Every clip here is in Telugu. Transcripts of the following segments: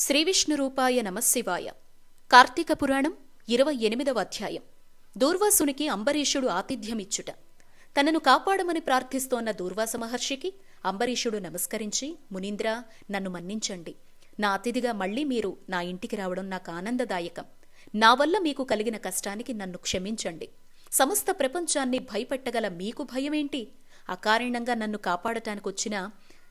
శ్రీవిష్ణురూపాయ నమశివాయ. కార్తీక పురాణం ఇరవై ఎనిమిదవ అధ్యాయం. దూర్వాసునికి అంబరీషుడు ఆతిథ్యమిచ్చుట. తనను కాపాడమని ప్రార్థిస్తోన్న దూర్వాస మహర్షికి అంబరీషుడు నమస్కరించి మునీంద్ర నన్ను మన్నించండి. నా అతిథిగా మళ్ళీ మీరు నా ఇంటికి రావడం నాకు ఆనందదాయకం. నా వల్ల మీకు కలిగిన కష్టానికి నన్ను క్షమించండి. సమస్త ప్రపంచాన్ని భయపెట్టగల మీకు భయమేంటి? అకారణంగా నన్ను కాపాడటానికొచ్చిన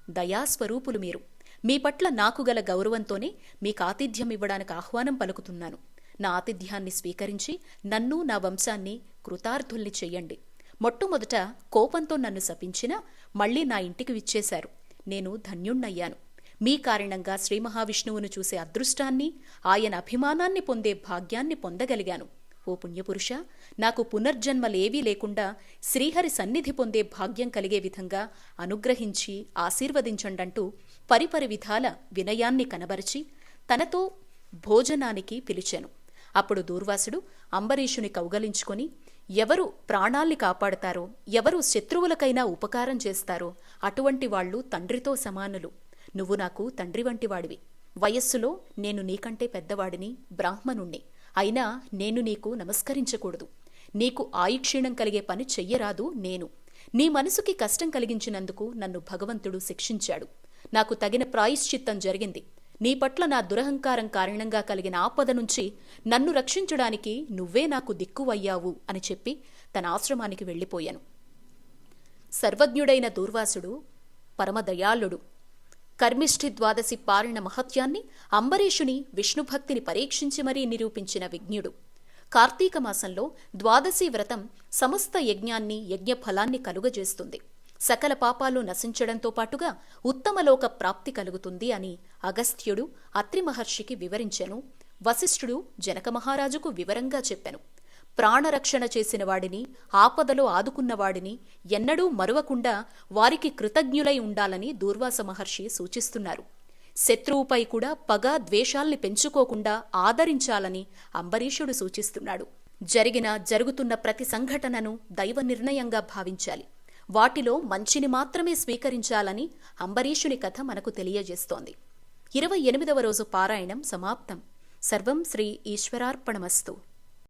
దయాస్వరూపులు మీరు. మీ పట్ల నాకు గల గౌరవంతోనే మీకు ఆతిథ్యం ఇవ్వడానికి ఆహ్వానం పలుకుతున్నాను. నా ఆతిథ్యాన్ని స్వీకరించి నన్ను నా వంశాన్ని కృతార్థుల్ని చెయ్యండి మొట్టమొదట కోపంతో నన్ను శపించినా మళ్ళీ నా ఇంటికి విచ్చేశారు. నేను ధన్యుణ్ణయ్యాను. మీ కారణంగా శ్రీ మహావిష్ణువును చూసే అదృష్టాన్ని ఆయన అభిమానాన్ని పొందే భాగ్యాన్ని పొందగలిగాను. ఓ పుణ్యపురుష నాకు పునర్జన్మలేవీ లేకుండా శ్రీహరి సన్నిధి పొందే భాగ్యం కలిగే విధంగా అనుగ్రహించి ఆశీర్వదించండంటూ పరిపరి విధాల వినయాన్ని కనబరిచి తనతో భోజనానికి పిలిచాను. అప్పుడు దూర్వాసుడు అంబరీషుని కౌగలించుకొని ఎవరు ప్రాణాల్ని కాపాడతారో ఎవరు శత్రువులకైనా ఉపకారం చేస్తారో అటువంటి వాళ్ళు తండ్రితో సమానులు. నువ్వు నాకు తండ్రి వంటివాడివి. వయస్సులో నేను నీకంటే పెద్దవాడిని బ్రాహ్మణుణ్ణి. అయినా నేను నీకు నమస్కరించకూడదు. నీకు ఆయుక్షీణం కలిగే పని చెయ్యరాదు నేను. నీ మనసుకి కష్టం కలిగించినందుకు నన్ను భగవంతుడు శిక్షించాడు. నాకు తగిన ప్రాయశ్చిత్తం జరిగింది. నీ పట్ల నా దురహంకారం కారణంగా కలిగిన ఆపద నుంచి నన్ను రక్షించడానికి నువ్వే నాకు దిక్కువయ్యావు అని చెప్పి తన ఆశ్రమానికి వెళ్ళిపోయాను. సర్వజ్ఞుడైన దూర్వాసుడు పరమదయాళుడు కర్మిష్ఠి ద్వాదశి పాలన మహత్యాన్ని అంబరీషుని విష్ణుభక్తిని పరీక్షించి మరీ నిరూపించిన విజ్ఞుడు. కార్తీక మాసంలో ద్వాదశి వ్రతం సమస్త యజ్ఞాన్ని యజ్ఞఫలాన్ని కలుగజేస్తుంది. సకల పాపాలు నశించడంతో పాటుగా ఉత్తమలోక ప్రాప్తి కలుగుతుంది అని అగస్త్యుడు అత్రి మహర్షికి వివరించెను. వశిష్ఠుడు జనక మహారాజుకు వివరంగా చెప్పెను. ప్రాణరక్షణ చేసిన వాడిని ఆపదలో ఆదుకున్నవాడిని ఎన్నడూ మరువకుండా వారికి కృతజ్ఞులై ఉండాలని దూర్వాస మహర్షి సూచిస్తున్నారు. శత్రువుపై కూడా పగ ద్వేషాల్ని పెంచుకోకుండా ఆదరించాలని అంబరీషుడు సూచిస్తున్నాడు. జరిగిన జరుగుతున్న ప్రతి సంఘటనను దైవ నిర్ణయంగా భావించాలి. వాటిలో మంచిని మాత్రమే స్వీకరించాలని అంబరీషుని కథ మనకు తెలియజేస్తోంది. ఇరవై ఎనిమిదవ రోజు పారాయణం సమాప్తం. సర్వం శ్రీ ఈశ్వరార్పణమస్తు.